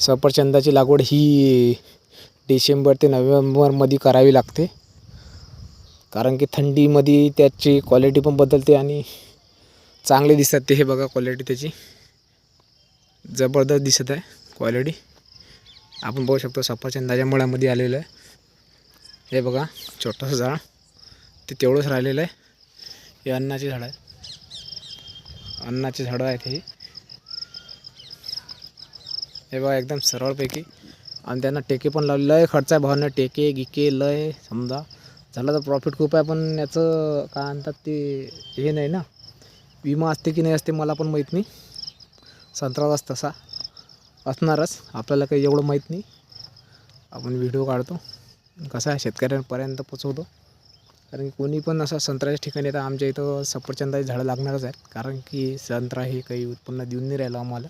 सफरचंदाची लागवड ही डिसेंबर ते नोव्हेंबरमध्ये करावी लागते. कारण की थंडीमध्ये त्याची क्वालिटी पण बदलते आणि चांगले दिसतात ते. हे बघा क्वालिटी त्याची. जबरदस्त दिसत आहे क्वालिटी आपण बघू शकतो सफरचंदाच्या मुळामध्ये आलेलं आहे. हे बघा छोटंसं झाड. ते तेवढंच राहिलेलं आहे. हे अन्नाची झाडं आहे. अन्नाची झाडं आहेत हे. हे बघा एकदम सरळपैकी. आणि त्यांना टेके पण लावले. लय खर्च आहे भावना. टेके गिके लय समजा. झालं तर प्रॉफिट खूप आहे पण याचं काय म्हणतात ते हे नाही ना. विमा असते की नाही असते मला पण माहीत नाही. संत्राचाच तसा. असणारच. आपल्याला काही एवढं माहीत नाही. आपण व्हिडिओ काढतो. कसं आहे शेतकऱ्यांपर्यंत पोचवतो. कारण की कोणी पण असं संत्र्याच्या ठिकाणी तर आमच्या इथं सफरचंदाची झाडं लागणारच आहेत. कारण की संत्रा हे काही उत्पन्न देऊन नाही राहिलं आम्हाला.